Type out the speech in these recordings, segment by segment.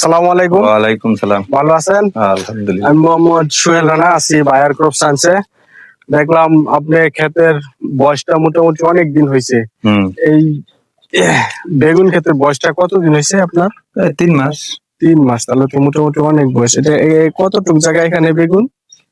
আসসালামু আলাইকুম। ওয়ালাইকুম সালাম। ভালো আছেন? আলহামদুলিল্লাহ। আমি মোহাম্মদ সোহেল রানা আছি বায়ার ক্রপ সায়েন্সে। দেখলাম আপনি ক্ষেতের বয়সটা মোটামুটি অনেক দিন হয়েছে। এই বেগুন ক্ষেতের বয়সটা কতদিন হয়েছে আপনার? তিন মাস। তিন মাস তাহলে তো মোটামুটি অনেক বয়স। এটা কতটুক জায়গা এখানে বেগুন?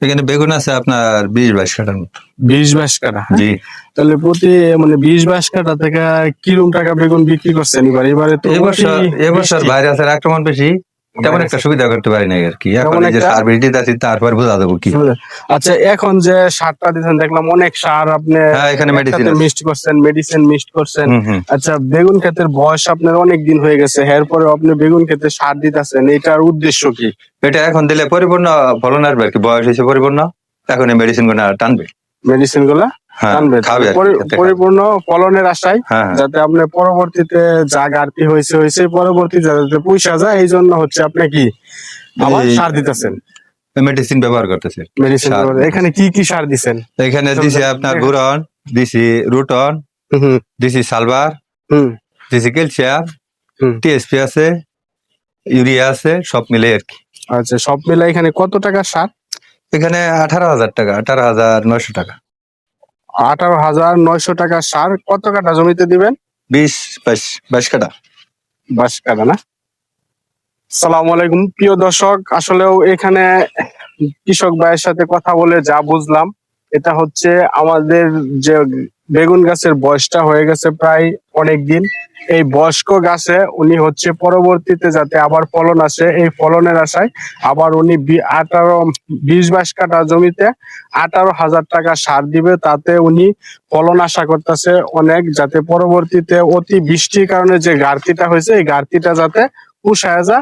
এখানে বেগুন আছে আপনার বিশ বাইশ কাটার মতো বিশ বাইশ কাটা হ্যাঁ? জি তাহলে প্রতি মানে বিশ বাইশ কাটা থেকে কিরম টাকা বেগুন বিক্রি করছেন এবার এবারে তো এবছর এবছর। ভাইরাসের আক্রমণ বেশি তেমন একটা সুবিধা করতে পারি নাই আর কি। এখন যে সার বৃষ্টি আছে তারপর বোঝা যাব কি। আচ্ছা এখন যে সারটা দিচ্ছেন দেখলাম অনেক সার আপনি হ্যাঁ এখানে মেডিসিন মিক্সড করছেন মেডিসিন মিক্সড করছেন। আচ্ছা বেগুন ক্ষেতের বয়স আপনার অনেক দিন হয়ে গেছে এরপরে আপনি বেগুন ক্ষেতে সার দিতেছেন এটার উদ্দেশ্য কি? এটা এখন দিলে পরিপূর্ণ ফলন আসবে আর কি বয়স হয়েছে পরিপূর্ণ এখন এই মেডিসিনগুলো টানবে। মেডিসিনগুলা? হ্যাঁ। পরিপূর্ণ ফলনের আশায় হ্যাঁ হ্যাঁ। যাতে আপনি পরবর্তীতে যা ঘাটতি হয়েছে হয়েছে পরবর্তীতে যাতে পয়সা যায় এই জন্য হচ্ছে আপনি কি আবার সার দিতেছেন? মেডিসিন ব্যবহার করতেছে মেডিসিন এখানে কি কি সার দিছেন? এখানে দিছি আপনার বুরন দিছি রুটন দিছি সালবার হুম। দিছি ক্যালসিয়াম। টিএসপি আছে ইউরিয়া আছে সব মিলে আর কি। আচ্ছা সব মিলে এখানে কত টাকা সার? এখানে আঠারো হাজার টাকা আঠারো হাজার নয়শো টাকা। আঠারো হাজার নয়শো টাকা সার। কত কাটা জমিতে দিবেন? বিশ বাইশ বাইশ কাটা বাস কাটা না? সালাম আলাইকুম। প্রিয় দর্শক আসলেও এখানে কৃষক ভাইয়ের সাথে কথা বলে যা বুঝলাম এটা হচ্ছে আমাদের যে বেগুন গাছের বয়সটা হয়ে গেছে প্রায় অনেক দিন এই বয়স্ক গাছে উনি হচ্ছে পরবর্তীতে যাতে আবার ফলন আসে, এই ফলনের আশায় আবার উনি আঠারো, বিশ বাইশ কাটা জমিতে আঠারো হাজার টাকা সার দিবে। তাতে উনি ফলন আশা করতেছে অনেক, যাতে পরবর্তীতে অতি বৃষ্টির কারণে যে ঘাটতিটা হয়েছে, এই ঘাটতিটা যাতে পুষায় যা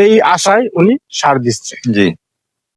এই আশায় উনি সার দিচ্ছে। জি।